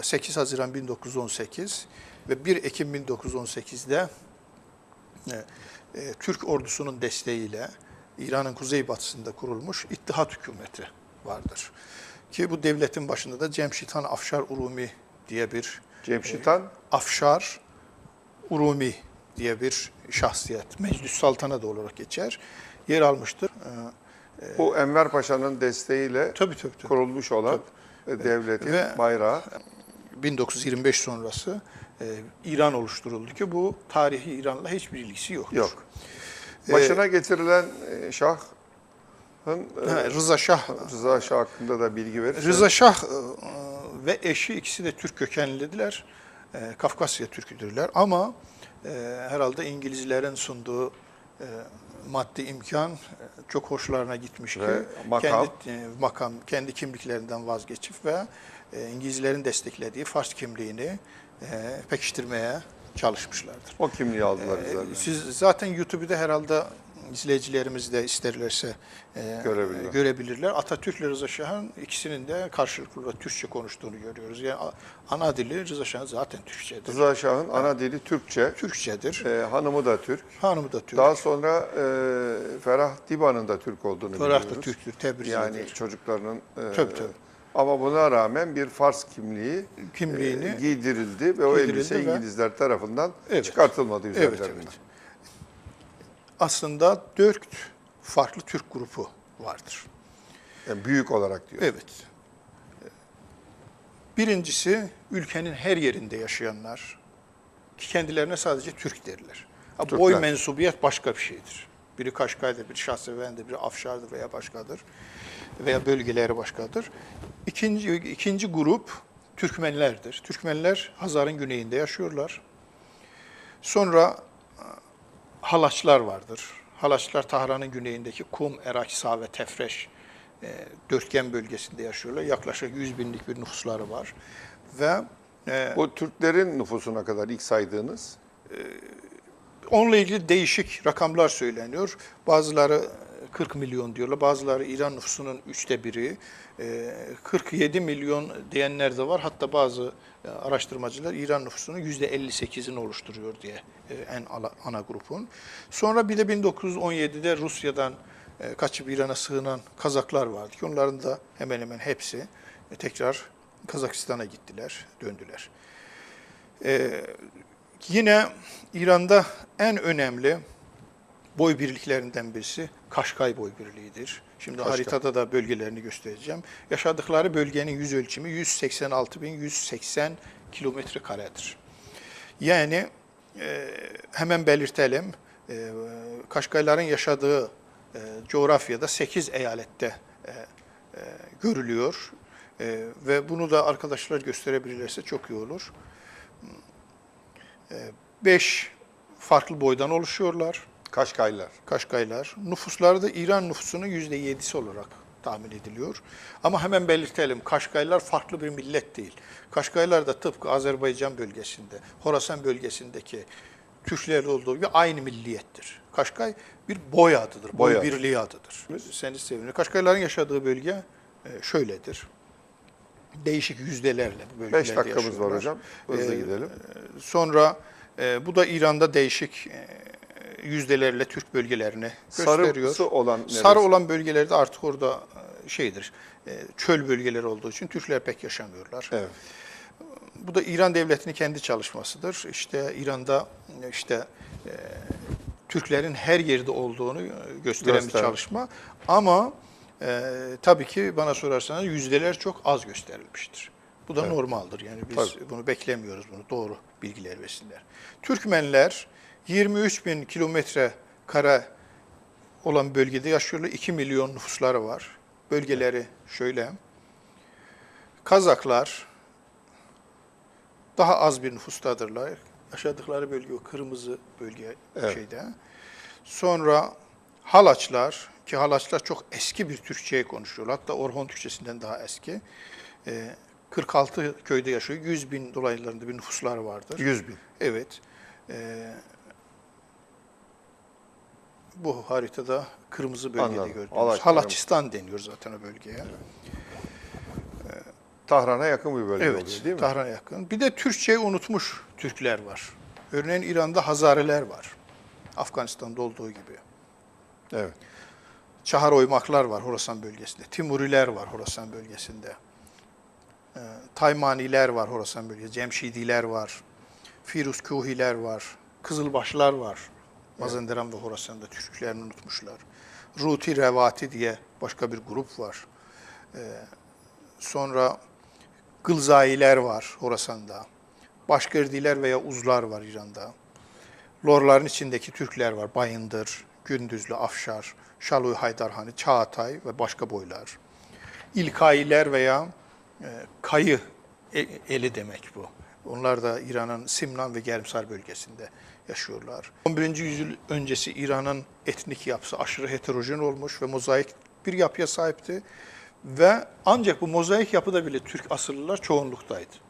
e, 8 Haziran 1918 ve 1 Ekim 1918'de e, e, Türk ordusunun desteğiyle İran'ın kuzeybatısında kurulmuş İttihat Hükümeti vardır. Ki bu devletin başında da Cemşit Han Afşar Urumi diye bir Cemşit Han Afşar Urumi diye bir şahsiyet, Meclis Saltanatı olarak geçer, yer almıştır. Bu Enver Paşa'nın desteğiyle tabii tabii. tabii. kurulmuş olan e, devletin Ve- bayrağı. 1925 sonrası e, İran oluşturuldu ki bu tarihi İran'la hiçbir ilgisi yoktur. Yok. Ee, Başına getirilen e, Şah'ın e, Ha, Rıza Şah Rıza Şah hakkında da bilgi verirsen. Rıza Şah e, ve eşi ikisi de Türk kökenlidirler. E, Kafkasya Türküdürler ama e, herhalde İngilizlerin sunduğu e, maddi imkan e, çok hoşlarına gitmiş ki Ve makam. kendi e, makam kendi kimliklerinden vazgeçip ve e, İngilizlerin desteklediği Fars kimliğini pekiştirmeye çalışmışlardır. O kimliği aldılar Ee, üzerine. Siz zaten YouTube'da herhalde izleyicilerimiz de isterlerse e, Görebilirler. görebilirler. Atatürk ile Rıza Şah'ın ikisinin de karşılıklı olarak Türkçe konuştuğunu görüyoruz. Yani ana dili Rıza Şah'ın zaten Türkçedir. Rıza Şah'ın ana dili Türkçe, Türkçedir. e, hanımı da Türk. Hanımı da Türk. Daha sonra e, Ferah Diba'nın da Türk olduğunu Ferah biliyoruz. da Türktür. Tebrizlidir. Yani çocuklarının e, Tabii, tabii. ama buna rağmen bir Fars kimliği Kimliğini e, giydirildi ve o giydirildi elbise ve- İngilizler tarafından Evet. çıkartılmadı Evet, üzerlerinden. evet. Aslında dört farklı Türk grubu vardır. Yani büyük olarak diyor. Evet. Birincisi ülkenin her yerinde yaşayanlar ki kendilerine sadece Türk derler. Ha, Türkler. boy mensubiyet başka bir şeydir. Biri Kaşkay'dır, biri Şahseven'dir, biri Afşar'dır veya başkadır. Veya bölgeleri başkadır. İkinci, ikinci grup Türkmenlerdir. Türkmenler Hazar'ın güneyinde yaşıyorlar. Sonra Halaçlar vardır. Halaçlar Tahran'ın güneyindeki Kum, Eraksa ve Tefreş e, dörtgen bölgesinde yaşıyorlar. Yaklaşık 100 binlik bir nüfusları var. Ve e, Bu Türklerin nüfusuna kadar ilk saydığınız onunla ilgili değişik rakamlar söyleniyor. Bazıları 40 milyon diyorlar, bazıları İran nüfusunun üçte biri, e, 47 milyon diyenler de var. Hatta bazı e, araştırmacılar İran nüfusunun yüzde 58'ini oluşturuyor diye e, en ana grubun. Sonra bir de 1917'de Rusya'dan e, kaçıp İran'a sığınan Kazaklar vardı onların da hemen hemen hepsi tekrar Kazakistan'a gittiler, döndüler. Ee, yine İran'da en önemli boy birliklerinden birisi Kaşkay boy birliğidir. Şimdi Kaşkay. haritada da bölgelerini göstereceğim. Yaşadıkları bölgenin yüz ölçümü 186.180 kilometre karedir. Yani e, hemen belirtelim, e, Kaşkayların yaşadığı e, coğrafyada 8 eyalette e, e, görülüyor. E, ve bunu da arkadaşlar gösterebilirlerse çok iyi olur. 5 farklı boydan oluşuyorlar. Kaşkaylar. Kaşkaylar. Nüfusları da İran nüfusunun %7'si olarak tahmin ediliyor. Ama hemen belirtelim, Kaşkaylar farklı bir millet değil. Kaşkaylar da tıpkı Azerbaycan bölgesinde, Horasan bölgesindeki Türklerle olduğu gibi aynı milliyettir. Kaşkay bir boy adıdır, boy, Boy birliği adıdır. Seni sevinir. Kaşkayların yaşadığı bölge e, şöyledir. Değişik yüzdelerle bu bölgelerde 5 dakikamız var yaşıyorlar. hocam. Hızlı Ee, gidelim. Sonra e, bu da İran'da değişik e, yüzdelerle Türk bölgelerini gösteriyor. Sarısı olan neresi? Sarı olan bölgelerde artık orada e, şeydir, e, çöl bölgeleri olduğu için Türkler pek yaşamıyorlar. Evet. Bu da İran devletinin kendi çalışmasıdır. İşte İran'da işte e, Türklerin her yerde olduğunu e, gösteren bir Gösteren. çalışma. Ama e, tabii ki bana sorarsanız yüzdeler çok az gösterilmiştir. Bu da Evet. normaldir. Yani biz Tabii. bunu beklemiyoruz bunu doğru bilgiler versinler. Türkmenler 23 bin kilometre kare olan bölgede yaşıyorlar. 2 milyon nüfusları var. Bölgeleri şöyle. Kazaklar daha az bir nüfustadırlar. Yaşadıkları bölge o kırmızı bölge Evet. şeyde. Sonra Halaçlar ki Halaçlar çok eski bir Türkçeyi konuşuyorlar. Hatta Orhon Türkçesinden daha eski. Ee, 46 köyde yaşıyor. 100 bin dolaylarında bir nüfusları vardır. 100 bin. Evet. Ee, bu haritada kırmızı bölgede Anladım. gördüğünüz. Halaç, Halaçistan deniyor zaten o bölgeye. Ee, Tahran'a yakın bir bölge Evet, oluyor değil mi? Tahran'a yakın. Bir de Türkçeyi unutmuş Türkler var. Örneğin İran'da Hazariler var. Afganistan'da olduğu gibi. Evet. Çahar oymaklar var Horasan bölgesinde. Timuriler var Horasan bölgesinde. Ee, Taymaniler var Horasan bölgesinde. Cemşidiler var. Firuzkuhiler var. Kızılbaşlar var. Mazanderan ve Horasan'da Türklerini unutmuşlar. Ruti Revati diye başka bir grup var. Ee, sonra Gılzailer var Horasan'da. Başkırdiler veya Uzlar var İran'da. Lorların içindeki Türkler var. Bayındır, Gündüzlü, Afşar, Şaluy Haydarhani, Çağatay ve başka boylar. İlkailer veya e, kayı e- eli demek bu. Onlar da İran'ın Simnan ve Germsar bölgesinde yaşıyorlar. 11. yüzyıl öncesi İran'ın etnik yapısı aşırı heterojen olmuş ve mozaik bir yapıya sahipti. Ve ancak bu mozaik yapıda bile Türk asıllılar çoğunluktaydı.